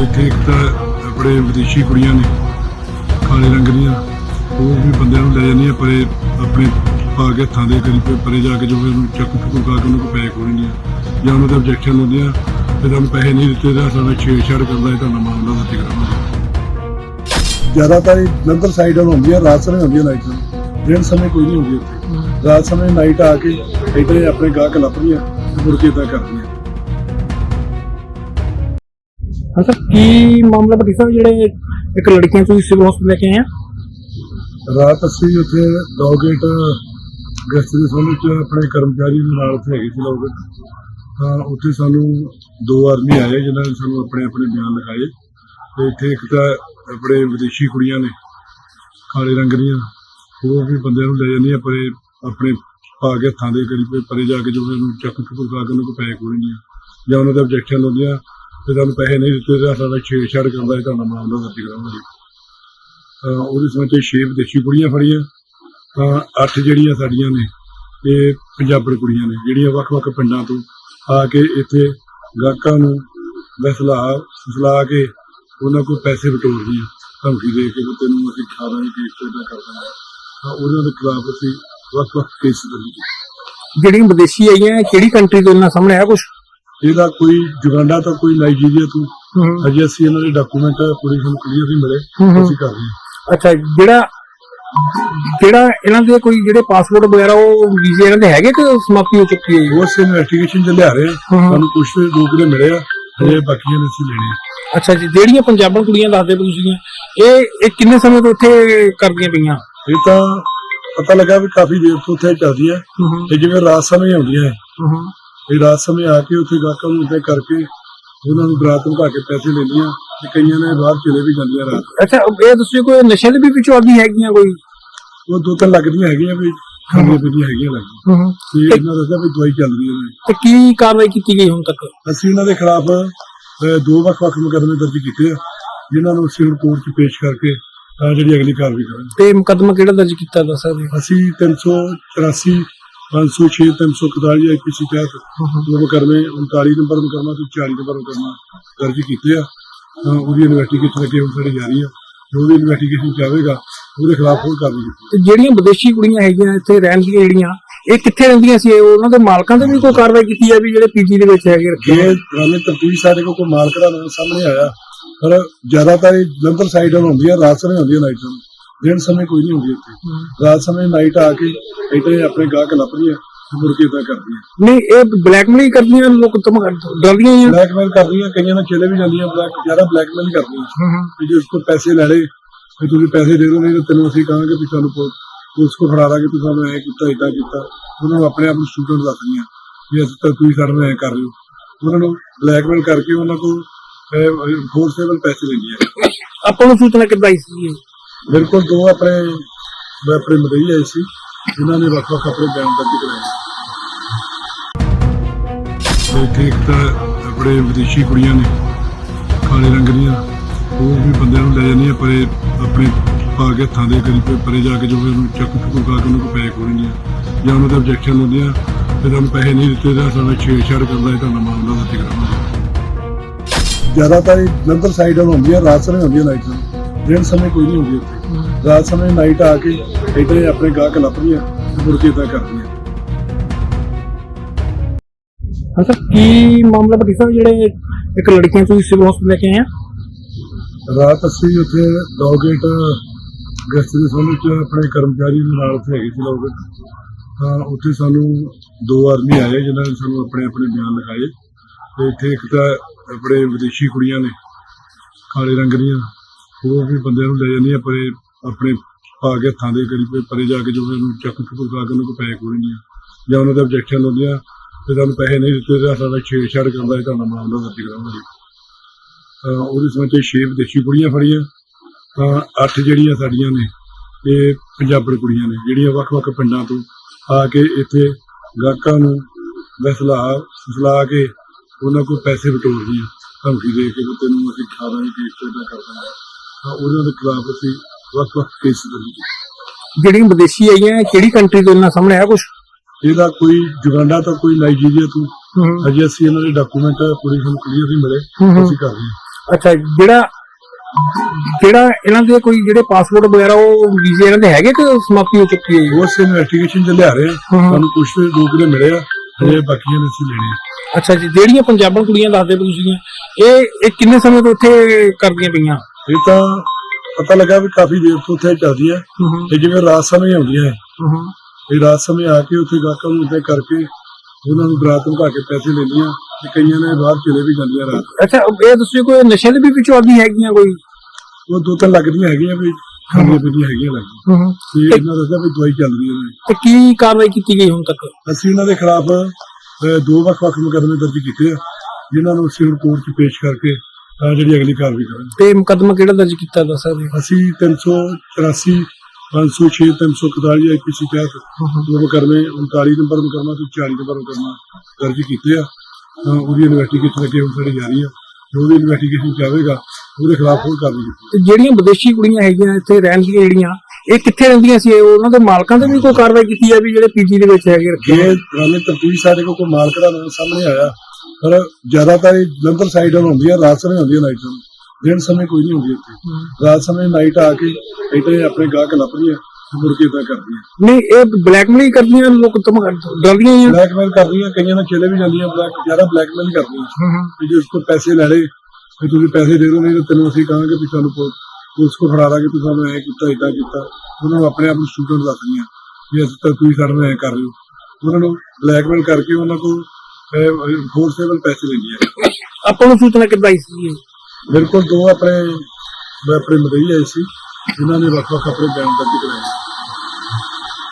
ਇੱਥੇ ਇੱਕ ਤਾਂ ਆਪਣੇ ਵਿਦੇਸ਼ੀ ਕੁੜੀਆਂ ਨੇ, ਕਾਲੇ ਰੰਗ ਦੀਆਂ ਉਹ ਵੀ ਬੰਦਿਆਂ ਨੂੰ ਲੈ ਜਾਂਦੀਆਂ, ਪਰੇ ਆਪਣੇ ਪਾ ਕੇ ਹੱਥਾਂ ਦੇ ਕਰੀਬ ਪਰੇ ਜਾ ਕੇ ਜੋ ਵੀ ਉਹਨੂੰ ਚੱਕ ਚੁੱਕ ਕਾ ਕੇ ਉਹਨੂੰ ਕੋਈ ਪੈਸੇ ਖੋਲਣਗੀਆਂ ਜਾਂ ਉਹਨਾਂ ਦੇ ਆਬਜੈਕਸ਼ਨ ਹੁੰਦੀਆਂ, ਤੇ ਤੁਹਾਨੂੰ ਪੈਸੇ ਨਹੀਂ ਦਿੱਤੇ, ਤਾਂ ਸਾਡਾ ਛੇੜਛਾੜ ਕਰਦਾ ਹੈ ਤੁਹਾਨੂੰ ਮਾਮਲਾ ਦਰਜ ਕਰਾਵਾਂਗੇ। ਜ਼ਿਆਦਾਤਰ ਜਲੰਧਰ ਸਾਈਡ ਵੱਲ ਹੁੰਦੀਆਂ, ਰਾਤ ਸਮੇਂ ਹੁੰਦੀਆਂ ਲਾਈਟਾਂ ਦਿਨ ਸਮੇਂ ਕੋਈ ਨਹੀਂ ਹੁੰਦੀ ਉੱਥੇ ਰਾਤ ਸਮੇਂ ਨਾਈਟ ਆ ਕੇ ਇੱਦਾਂ ਆਪਣੇ ਗਾਹਕ ਲੱਭਦੀਆਂ ਮੁੜ ਕੇ ਇਦਾਂ ਕਰਦੀਆਂ। ਹਾਂ ਸਰ, ਕੀ ਮਾਮਲਾ ਬਤੀ ਸਾਹਿਬ ਜਿਹੜੇ ਇੱਕ ਲੜਕੀਆਂ ਤੁਸੀਂ ਸਿਵਲ ਹਸਪਤਾਲ ਲੈ ਕੇ ਆਏ ਆ? ਰਾਤ ਅਸੀਂ ਉੱਥੇ ਡੌਗੇਟ ਗੈਸਟ ਦੇ ਸੰਬੰਧ ਚ ਆਪਣੇ ਕਰਮਚਾਰੀ ਦੇ ਨਾਲ ਉੱਥੇ ਹੈਗੇ ਸੀ ਲੋਕ ਤਾਂ ਉੱਥੇ ਸਾਨੂੰ ਦੋ ਆਦਮੀ ਆਏ, ਜਿਨ੍ਹਾਂ ਨੇ ਸਾਨੂੰ ਆਪਣੇ ਆਪਣੇ ਬਿਆਨ ਲਿਖਾਏ। ਤੇ ਇੱਥੇ ਇੱਕ ਤਾਂ ਆਪਣੇ ਵਿਦੇਸ਼ੀ ਕੁੜੀਆਂ ਨੇ, ਕਾਲੇ ਰੰਗ ਦੀਆਂ। ਉਹ ਵੀ ਬੰਦਿਆਂ ਨੂੰ ਲੈ ਜਾਂਦੀਆਂ ਪਰੇ ਆਪਣੇ ਪਾ ਕੇ ਹੱਥਾਂ ਦੇ ਕਰੀਬ ਪਰੇ ਜਾ ਕੇ ਜੋ ਉਹਨੂੰ ਚੱਕ ਚੁੱਕ ਕੇ ਉਹਨੂੰ ਕੋਈ ਪੈਸੇ ਖੋਲਣਗੀਆਂ ਜਾਂ ਉਹਨਾਂ ਦਾ ਆਬਜੈਕਸ਼ਨ ਹੁੰਦੀਆਂ ਤੇ ਤੁਹਾਨੂੰ ਪੈਸੇ ਨਹੀਂ ਦਿੱਤੇ ਤਾਂ ਸਾਡਾ ਛੇੜਛਾੜ ਕਰਦਾ ਹੈ ਤੁਹਾਨੂੰ ਮਾਮਲਾ ਦਰਜ ਕਰਾਵਾਂਗੇ ਤਾਂ ਉਹਦੇ ਸਮੇਂ ਛੇ ਵਿਦੇਸ਼ੀ ਕੁੜੀਆਂ ਫੜੀਆਂ। ਤਾਂ ਅੱਠ ਜਿਹੜੀਆਂ ਸਾਡੀਆਂ ਨੇ, ਇਹ ਪੰਜਾਬਣ ਕੁੜੀਆਂ ਨੇ, ਜਿਹੜੀਆਂ ਵੱਖ-ਵੱਖ ਪਿੰਡਾਂ ਤੋਂ ਆ ਕੇ ਇੱਥੇ ਗਾਹਕਾਂ ਨੂੰ ਵਸਲਾ, ਫਸਲਾ ਕੇ ਉਹਨਾਂ ਕੋਲ ਪੈਸੇ ਵਟੋਰਦੀਆਂ। ਧਮਕੀ ਦੇ ਕੇ ਵੀ ਤੈਨੂੰ ਅਸੀਂ ਖਾ ਦਾਂਗੇ ਕੇਸ ਤੇ ਕਰ ਦਾਂਗੇ ਤਾਂ ਉਹਨਾਂ ਦੇ ਖਿਲਾਫ ਅਸੀਂ ਵੱਖ-ਵੱਖ ਕੇਸ ਦਰਜ ਕੀਤੇ। ਜਿਹੜੀਆਂ ਵਿਦੇਸ਼ੀ ਆਈਆਂ, ਕਿਹੜੀ ਕੰਟਰੀ ਤੋਂ ਇਹਨਾਂ ਸਾਹਮਣੇ ਆਇਆ ਕੁਝ ਇਹਦਾ ਕੋਈ ਜੁਗਾਂਡਾ ਤੋਂ ਕੋਈ ਨਾਈਜੀਰੀਆ ਤੋਂ। ਅਜੇ ਅਸੀਂ ਇਹਨਾਂ ਦੇ ਡਾਕੂਮੈਂਟ ਪੂਰੀ ਸਾਨੂੰ ਕਲੀਅਰ ਨਹੀਂ ਮਿਲੇ। ਅਸੀਂ ਕਰ ਰਹੇ ਹਾਂ। ਅੱਛਾ ਜਿਹੜਾ ਜਿਹੜਾ ਇਹਨਾਂ ਦੇ ਕੋਈ ਜਿਹੜੇ ਪਾਸਪੋਰਟ ਵਗੈਰਾ ਉਹ ਵੀਜ਼ੇ ਇਹਨਾਂ ਦੇ ਹੈਗੇ ਕਿ ਸਮਾਪਤੀ ਹੋ ਚੁੱਕੀ ਹੈ ਉਸ ਇਨਵੈਸਟੀਗੇਸ਼ਨ ਚ ਲਿਆ ਰਹੇ। ਸਾਨੂੰ ਕੁਝ ਦੇ ਮਿਲੇ ਆ। ਤੇ ਬਾਕੀਆਂ ਨੇ ਅਸੀਂ ਲੈਣੇ ਅੱਛਾ ਜੀ ਜਿਹੜੀਆਂ ਪੰਜਾਬਣ ਕੁੜੀਆਂ ਦੱਸਦੇ ਪਏ ਤੁਸੀਂ? ਇਹ ਇਹ ਕਿੰਨੇ ਸਮੇਂ ਤੋਂ ਇੱਥੇ ਕਰਦੀਆਂ ਪਈਆਂ? ਇਹ ਤਾਂ ਪਤਾ ਲੱਗਾ ਵੀ ਕਾਫੀ ਦੇਰ ਤੋਂ ਉੱਥੇ ਚੱਲਦੀ ਹੈ ਤੇ ਜਿਵੇਂ ਰਾਤ ਸਮੇਂ ਆਉਂਦੀਆਂ। ਹੈ। ਇਹ ਰਾਤ ਸਮੇਂ ਆ ਕੇ ਉੱਥੇ ਗਾਹਕਾਂ ਨੂੰ ਇੱਥੇ ਕਰਕੇ ਉਹਨਾਂ ਨੂੰ ਬਰਾਤ ਨੂੰ ਕੇ ਪੈਸੇ ਲੈਂਦੀਆਂ ਤੇ ਕਈਆਂ ਨੇ ਬਾਹਰ ਚਲੇ ਵੀ ਜਾਂਦੀਆਂ ਰਾਤ। ਅੱਛਾ ਇਹ ਤੁਸੀਂ ਕੋਈ ਨਸ਼ੇ ਦੇ ਵੀ ਵਿੱਚੋਂ ਆਦੀ ਹੈਗੀਆਂ ਕੋਈ? ਉਹ ਦੋ ਤਿੰਨ ਲੱਗਦੀਆਂ ਹੈਗੀਆਂ ਵੀ ਖਾਂਦੀਆਂ ਪੀਂਦੀਆਂ ਹੈਗੀਆਂ ਲੱਗਦੀਆਂ। ਤੇ ਇਹਨਾਂ ਦਾ ਵੀ ਦਵਾਈ ਚੱਲ ਰਹੀ ਹੈ ਤੇ ਕੀ ਕਾਰਵਾਈ ਕੀਤੀ ਗਈ ਹੁਣ ਤੱਕ? ਅਸੀਂ ਇਹਨਾਂ ਦੇ ਖਿਲਾਫ ਦੋ ਵੱਖ-ਵੱਖ ਮੁਕੱਦਮੇ ਦਰਜ ਕੀਤੇ ਆ ਜਿਨ੍ਹਾਂ ਨੂੰ ਹੁਣ ਕੋਰਟ 'ਚ ਪੇਸ਼ ਕਰਕੇ ਜਿਹੜੀ ਅਗਲੀ ਕਾਰਵਾਈ ਕਰਾਂਗੇ। ਤੇ ਮੁਕੱਦਮਾ ਕਿਹੜਾ ਦਰਜ ਕੀਤਾ ਦੱਸ ਸਕਦੇ? ਅਸੀਂ 384 506 341 ਆਈਪੀਸੀ ਤਹਿਤ ਦੋ ਮੁਕੱਦਮੇ 39 ਨੰਬਰ ਮੁਕੱਦਮਾ ਤੇ 40 ਨੰਬਰ ਮੁਕੱਦਮਾ ਦਰਜ ਕੀਤੇ ਆ। ਤਾਂ ਉਹਦੀ ਇਨਵੈਸਟੀਗੇਸ਼ਨ ਅੱਗੇ ਹੁਣ ਸਾਡੀ ਜਾਰੀ ਆ। ਜੋ ਵੀ ਇਨਵੈਸਟੀਗੇਸ਼ਨ ਚਾਹੇਗਾ ਉਹਦੇ ਖਿਲਾਫ ਹੋਰ ਕਾਰਵਾਈ ਕੀਤੀ ਤੇ ਜਿਹੜੀਆਂ ਵਿਦੇਸ਼ੀ ਕੁੜੀਆਂ ਹੈਗੀਆਂ ਇੱਥੇ ਰਹਿਣ ਦੀਆਂ ਜਿਹੜੀਆਂ ਇਹ ਕਿੱਥੇ ਰਹਿੰਦੀਆਂ ਸੀ? ਉਹਨਾਂ ਦੇ ਮਾਲਕਾਂ ਤੇ ਵੀ ਕੋਈ ਕਾਰਵਾਈ ਕੀਤੀ ਹੈ ਵੀ ਜਿਹੜੇ ਪੀਜੀ ਦੇ ਵਿੱਚ ਹੈਗੇ ਰੱਖੇ ਇਹ ਪੁਰਾਣੇ ਤਫਤੀਸ਼ ਸਾਡੇ ਕੋਲ ਕੋਈ ਮਾਲਕ ਦਾ ਨਾਮ ਸਾਹਮਣੇ ਆਇਆ ਪਰ ਜ਼ਿਆਦਾਤਰ ਇਹ ਜਲੰਧਰ ਸਾਈਡ ਵੱਲ ਹੁੰਦੀਆਂ ਰਾਤ ਸਮੇਂ ਦਿਨ ਸਮੇਂ ਕੋਈ ਨਹੀਂ ਹੁੰਦੀ ਉੱਥੇ ਰਾਤ ਸਮੇਂ ਨਾਈਟ ਆ ਕੇ ਇੱਥੇ ਆਪਣੇ ਗਾਹਕ ਲੱਭਦੀਆਂ ਤੇ ਮੁੜ ਕੇ ਇਦਾਂ ਕਰਦੀਆਂ ਨਹੀਂ ਇਹ ਬਲੈਕਮੇਲ ਕਰਦੀਆਂ ਲੋਕ ਤੁਮ ਡਰਦੀਆਂ ਹੀ। ਬਲੈਕਮੇਲ ਕਰਦੀਆਂ ਕਈਆਂ ਨਾਲ ਚਲੇ ਵੀ ਜਾਂਦੀਆਂ ਬਲੈਕ ਜ਼ਿਆਦਾ ਬਲੈਕਮੇਲ ਹੀ ਕਰਦੀਆਂ। ਕਿ ਜੇ ਉਸਕੋ ਪੈਸੇ ਲੈ ਲੈ ਵੀ ਤੁਸੀਂ ਪੈਸੇ ਦੇ ਦਿਓ ਨਹੀਂ ਤਾਂ ਤੈਨੂੰ ਅਸੀਂ ਕਹਾਂਗੇ ਵੀ ਸਾਨੂੰ ਪੁਲਿਸ ਕੋ ਫੜਾ ਦਾਂਗੇ ਤੁਸੀਂ ਸਾਨੂੰ ਐ ਕੀਤਾ ਇਦਾਂ ਕੀਤਾ। ਉਹਨਾਂ ਨੂੰ ਆਪਣੇ ਆਪ ਨੂੰ ਸਟੂਡੈਂਟ ਦੱਸਦੀਆਂ ਵੀ ਅਸੀਂ ਤਾਂ ਤੁਸੀਂ ਸਾਡੇ ਨਾਲ ਐ ਕਰ ਰਹੇ ਹੋ। ਉਹਨਾਂ ਨੂੰ ਬਲੈਕਮੇਲ ਕਰਕੇ ਉਹਨਾਂ ਕੋਲ ਫੋਰਸੇਬਲ ਪੈਸੇ ਲੈਂਦੀਆਂ ਆਪਾਂ ਨੂੰ ਸੂਚਨਾ ਕਿੱਦਾਂ ਆਈ ਸੀ? ਬਿਲਕੁਲ ਦੋ ਆਪਣੇ ਆਪਣੇ ਮਦਈ ਆਏ ਸੀ ਜਿਨ੍ਹਾਂ ਨੇ ਵੱਖ ਵੱਖ ਆਪਣੇ ਬਿਆਨ ਦਰਜ ਕਰਾਏ ਤੇ ਇੱਥੇ ਇੱਕ ਤਾਂ ਆਪਣੇ ਵਿਦੇਸ਼ੀ ਕੁੜੀਆਂ ਨੇ ਕਾਲੇ ਰੰਗ ਦੀਆਂ ਉਹ ਵੀ ਬੰਦਿਆਂ ਨੂੰ ਲੈ ਜਾਂਦੀਆਂ ਪਰੇ ਆਪਣੇ ਪਾ ਕੇ ਹੱਥਾਂ ਦੇ ਕਰੀਬ ਪਰੇ ਜਾ ਕੇ ਜੋ ਉਹਨੂੰ ਚੱਕ ਚੁੱਕ ਕਾ ਕੇ ਉਹਨੂੰ ਕੋਈ ਪੈਸੇ ਖੋਲਣਗੀਆਂ ਜਾਂ ਉਹਨਾਂ ਦੇ ਆਬਜੈਕਸ਼ਨ ਹੁੰਦੀਆਂ ਤੇ ਤੁਹਾਨੂੰ ਪੈਸੇ ਨਹੀਂ ਦਿੱਤੇ ਤਾਂ ਸਾਡਾ ਛੇੜਛਾੜ ਕਰਦਾ ਹੈ ਤੁਹਾਨੂੰ ਮਾਮਲਾ ਦਰਜ ਕਰਾਵਾਂਗੇ ਜ਼ਿਆਦਾਤਰ ਇਹ ਜਲੰਧਰ ਸਾਈਡ ਹੁੰਦੀਆਂ ਰਾਤ ਸਮੇਂ ਹੁੰਦੀਆਂ ਲਾਈਟਾਂ ਦਿਨ ਸਮੇਂ ਕੋਈ ਨਹੀਂ ਹੁੰਦੀ ਉੱਥੇ। ਰਾਤ ਸਮੇਂ ਨਾਈਟ ਆ ਕੇ ਇੱਥੇ ਆਪਣੇ ਗਾਹਕ ਲੱਭਦੀਆਂ ਤੇ ਮੁੜ ਕੇ ਇਦਾਂ ਕਰਦੀਆਂ ਹਾਂ ਸਰ ਕੀ ਮਾਮਲਾ ਬਤੀ ਸਾਹਿਬ ਜਿਹੜੇ ਇੱਕ ਲੜਕੀਆਂ ਤੁਸੀਂ ਸਿਵਲ ਹਸਪਤਾਲ ਲੈ ਕੇ ਆਏ ਆ? ਰਾਤ ਅਸੀਂ ਉੱਥੇ ਡੌਗੇਟ ਗੈਸਟ ਦੇ ਸੰਬੰਧ ਚ ਆਪਣੇ ਕਰਮਚਾਰੀ ਦੇ ਨਾਲ ਉੱਥੇ ਹੈਗੇ ਸੀ ਲੋਕ ਤਾਂ ਉੱਥੇ ਸਾਨੂੰ ਦੋ ਆਦਮੀ ਆਏ ਜਿਨ੍ਹਾਂ ਨੇ ਸਾਨੂੰ ਆਪਣੇ ਆਪਣੇ ਬਿਆਨ ਲਿਖਾਏ। ਤੇ ਇੱਥੇ ਇੱਕ ਤਾਂ ਆਪਣੇ ਵਿਦੇਸ਼ੀ ਕੁੜੀਆਂ ਨੇ ਕਾਲੇ ਰੰਗ ਦੀਆਂ ਉਹ ਵੀ ਬੰਦਿਆਂ ਨੂੰ ਲੈ ਜਾਂਦੀਆਂ ਪਰੇ ਆਪਣੇ ਪਾ ਕੇ ਹੱਥਾਂ ਦੇ ਕਰੀਬ ਪਰੇ ਜਾ ਕੇ ਜੋ ਉਹਨੂੰ ਚੱਕ ਚੁੱਕ ਕਾ ਕੇ ਉਹਨੂੰ ਕੋਈ ਪੈਸੇ ਖੋਲਣਗੀਆਂ ਜਾਂ ਉਹਨਾਂ ਦੇ ਆਬਜੈਕਸ਼ਨ ਹੁੰਦੀਆਂ ਤੇ ਤੁਹਾਨੂੰ ਪੈਸੇ ਨਹੀਂ ਦਿੱਤੇ ਤਾਂ ਸਾਡਾ ਛੇੜਛਾੜ ਕਰਦਾ ਹੈ ਤੁਹਾਨੂੰ ਮਾਮਲਾ ਦਰਜ ਕਰਾਵਾਂਗੇ ਤਾਂ ਉਹਦੇ ਸਮੇਂ ਛੇ ਵਿਦੇਸ਼ੀ ਕੁੜੀਆਂ ਫੜੀਆਂ। ਤਾਂ ਅੱਠ ਜਿਹੜੀਆਂ ਸਾਡੀਆਂ ਨੇ, ਇਹ ਪੰਜਾਬਣ ਕੁੜੀਆਂ ਨੇ, ਜਿਹੜੀਆਂ ਵੱਖ-ਵੱਖ ਪਿੰਡਾਂ ਤੋਂ ਆ ਕੇ ਇੱਥੇ ਗਾਹਕਾਂ ਨੂੰ ਵਸਲਾ ਫਸਲਾ ਕੇ ਉਹਨਾਂ ਕੋਲ ਪੈਸੇ ਵਟੋਰਦੀਆਂ ਧਮਕੀ ਦੇ ਕੇ ਤੈਨੂੰ ਅਸੀਂ ਖਾ ਦਾਂਗੇ ਕੇਸ ਤੇ ਕਰ ਦਾਂਗੇ ਤਾਂ ਉਹਨਾਂ ਦੇ ਖਿਲਾਫ ਅਸੀਂ ਵੱਖ-ਵੱਖ ਕੇਸ ਦਰਜ ਕੀਤੇ ਜਿਹੜੀਆਂ ਵਿਦੇਸ਼ੀ ਆਈਆਂ ਕਿਹੜੀ ਕੰਟਰੀ ਤੋਂ ਇਹਨਾਂ ਸਾਹਮਣੇ ਆਇਆ ਕੁਝ ਇਹਦਾ ਕੋਈ ਜੁਗਾਂਡਾ ਤੋਂ ਕੋਈ ਨਾਈਜੀਰੀਆ ਤੋਂ। ਅਜੇ ਅਸੀਂ ਇਹਨਾਂ ਦੇ ਡਾਕੂਮੈਂਟ ਪੂਰੀ ਸਾਨੂੰ ਕਲੀਅਰ ਨਹੀਂ ਮਿਲੇ। ਅਸੀਂ ਕਰ ਰਹੇ ਹਾਂ। ਅੱਛਾ ਜਿਹੜਾ ਜਿਹੜਾ ਇਹਨਾਂ ਦੇ ਕੋਈ ਜਿਹੜੇ ਪਾਸਪੋਰਟ ਵਗੈਰਾ ਉਹ ਵੀਜ਼ੇ ਇਹਨਾਂ ਦੇ ਹੈਗੇ ਕਿ ਸਮਾਪਤੀ ਹੋ ਚੁੱਕੀ ਹੈ? ਉਸ ਇਨਵੈਸਟੀਗੇਸ਼ਨ ਚ ਲਿਆ ਰਹੇ ਆ ਹਾਂ। ਸਾਨੂੰ ਕੁਝ ਦੋ ਕਿਲੇ ਮਿਲੇ ਆ। ਬਾਕੀਆਂ ਨੇ ਅਸੀਂ ਲੈਣੇ ਆ। ਅੱਛਾ ਜੀ ਜਿਹੜੀਆਂ ਪੰਜਾਬਣ ਕੁੜੀਆਂ ਦੱਸਦੇ ਤੁਸੀਂ ਇਹ ਇਹ ਕਿੰਨੇ ਸਮੇਂ ਤੋਂ ਇੱਥੇ ਕਰਦੀਆਂ ਪਈਆਂ? ਇਹ ਤਾਂ ਪਤਾ ਲੱਗਾ ਵੀ ਕਾਫੀ ਦੇਰ ਤੋਂ ਉੱਥੇ ਚੱਲਦੀ ਹੈ ਤੇ ਜਿਵੇਂ ਰਾਤ ਸਮੇਂ ਆਉਂਦੀਆਂ ਹੈ ਇਹ ਰਾਤ ਸਮੇਂ ਆ ਕੇ ਉੱਥੇ ਗਾਹਕਾਂ ਨੂੰ ਉੱਤੇ ਕਰਕੇ ਉਹਨਾਂ ਨੂੰ ਬਰਾਤ ਨੂੰ ਕੇ ਪੈਸੇ ਲੈਂਦੀਆਂ ਤੇ ਕਈਆਂ ਨੇ ਬਾਹਰ ਚਲੇ ਵੀ ਜਾਂਦੀਆਂ ਰਾਤ। ਅੱਛਾ ਇਹ ਤੁਸੀਂ ਕੋਈ ਨਸ਼ੇ ਦੇ ਵੀ ਵਿੱਚੋਂ ਆਦੀ ਹੈਗੀਆਂ ਕੋਈ? ਉਹ ਦੋ ਤਿੰਨ ਲੱਗਦੀਆਂ ਹੈਗੀਆਂ ਵੀ ਖਾਣੀਆਂ ਪੀਣੀਆਂ ਹੈਗੀਆਂ ਲੱਗਦੀਆਂ। ਹੂੰ ਤੇ ਇਹਨਾਂ ਦੱਸਦਾ ਵੀ ਦਵਾਈ ਚੱਲ ਰਹੀ ਹੈ। ਤੇ ਕੀ ਕਾਰਵਾਈ ਕੀਤੀ ਗਈ ਹੁਣ ਤੱਕ? ਅਸੀਂ ਇਹਨਾਂ ਦੇ ਖਿਲਾਫ ਦੋ ਵੱਖ-ਵੱਖ ਮੁਕੱਦਮੇ ਦਰਜ ਕੀਤੇ ਆ ਜਿਨ੍ਹਾਂ ਨੂੰ ਹੁਣ ਕੋਰਟ 'ਚ ਪੇਸ਼ ਕਰਕੇ ਤਾਂ ਜਿਹੜੀ ਅਗਲੀ ਕਾਰਵਾਈ ਕਰਾਂਗੇ। ਤੇ ਮੁਕੱਦਮਾ ਕਿਹੜਾ ਦਰਜ ਕੀਤਾ ਦੱਸ ਸਕਦੇ ਹੋ? ਅਸੀਂ 384 506 341 ਆਈਪੀਸੀ ਤਹਿਤ ਦੋ ਮੁਕੱਦਮੇ 39 ਨੰਬਰ ਮੁਕੱਦਮਾ ਤੇ 40 ਨੰਬਰ ਮੁਕੱਦਮਾ ਦਰਜ ਕੀਤੇ ਆ। ਤਾਂ ਉਹਦੀ ਇਨਵੈਸਟੀਗੇਸ਼ਨ ਅੱਗੇ ਹੁਣ ਸਾਡੀ ਜਾਰੀ ਆ। ਜੋ ਵੀ ਇਨਵੈਸਟੀਗੇਸ਼ਨ ਚਾਹੇਗਾ ਉਹਦੇ ਖਿਲਾਫ ਹੋਰ ਕਾਰਵਾਈ ਕੀਤੀ ਤੇ ਜਿਹੜੀਆਂ ਵਿਦੇਸ਼ੀ ਕੁੜੀਆਂ ਹੈਗੀਆਂ ਇੱਥੇ ਰਹਿਣ ਦੀਆਂ ਜਿਹੜੀਆਂ ਇਹ ਕਿੱਥੇ ਰਹਿੰਦੀਆਂ ਸੀ? ਇਹ ਉਹਨਾਂ ਦੇ ਮਾਲਕਾਂ ਤੇ ਵੀ ਕੋਈ ਕਾਰਵਾਈ ਕੀਤੀ ਹੈ ਵੀ ਜਿਹੜੇ ਪੀਜੀ ਦੇ ਵਿੱਚ ਹੈਗੇ ਰੱਖੇ ਜੇ ਰਾਨੇ ਤਰਤੀਬ ਸਾਡੇ ਕੋਲ ਕੋਈ ਮਾਲਕ ਦਾ ਨਾਮ ਸਾਹਮਣੇ ਆਇਆ। ਪਰ ਜ਼ਿਆਦਾਤਰ ਇਹ ਜਲੰਧਰ ਸਾਈਡ ਨੂੰ ਹੁੰਦੀ ਆ ਰਾਤ ਸਮੇਂ ਹੁੰਦੀ ਆ ਨਾਈਟ ਸਮੇਂ ਦਿਨ ਸਮੇਂ ਕੋਈ ਨਹੀਂ ਹੁੰਦੀ ਇੱਥੇ। ਰਾਤ ਸਮੇਂ ਨਾਈਟ ਆ ਕੇ ਇੱਥੇ ਆਪਣੇ ਗਾਹਕ ਲੱਭਦੀਆਂ ਤੇ ਮੁੜ ਕੇ ਇਦਾਂ ਕਰਦੀਆਂ ਨਹੀਂ ਇਹ ਬਲੈਕਮੇਲ ਕਰਦੀਆਂ ਲੋਕ ਤੁਮ ਡਰਦੀਆਂ ਹੀ ਬਲੈਕਮੇਲ ਕਰਦੀਆਂ ਕਈਆਂ ਨਾਲ ਚਲੇ ਵੀ ਜਾਂਦੀਆਂ ਬਲੈਕ ਜ਼ਿਆਦਾ ਬਲੈਕਮੇਲ ਕਰਦੀਆਂ। ਕਿ ਜੇ ਉਸ ਤੋਂ ਪੈਸੇ ਲੈ ਲਏ ਤੇ ਤੁਸੀਂ ਪੈਸੇ ਦੇ ਦਿਓ ਨਹੀਂ ਤਾਂ ਤੈਨੂੰ ਅਸੀਂ ਕਹਾਂਗੇ ਵੀ ਸਾਨੂੰ ਪੁਲਿਸ ਕੋ ਫੜਾ ਦਾਂਗੇ ਤੁਸੀਂ ਸਾਨੂੰ ਐ ਕੀਤਾ ਇਦਾਂ ਕੀਤਾ। ਉਹਨਾਂ ਨੂੰ ਆਪਣੇ ਆਪ ਨੂੰ ਸਟੂਡੈਂਟ ਦੱਸਦੀਆਂ ਵੀ ਅਸੀਂ ਤਾਂ ਤੁਸੀਂ ਸਾਡੇ ਨਾਲ ਐ ਕਰ ਰਹੇ ਹੋ। ਉਹਨਾਂ ਨੂੰ ਬਲੈਕਮੇਲ ਕਰਕੇ ਉਹਨਾਂ ਕੋਲ ਫੋਰਸੇਬਲ ਪੈਸੇ ਲੈਂਦੀਆਂ ਆਪਾਂ ਨੂੰ ਸੂਚਨਾ ਕਿੱਦਾਂ ਆਈ ਸੀ? ਇਹ? ਮੇਰੇ ਕੋਲ ਦੋ ਆਪਣੇ ਆਪਣੇ ਮਦਈ ਆਏ ਸੀ। ਜਿਨ੍ਹਾਂ ਨੇ ਵੱਖ ਵੱਖ ਆਪਣੇ ਬਿਆਨ ਦਰਜ ਕਰਾਏ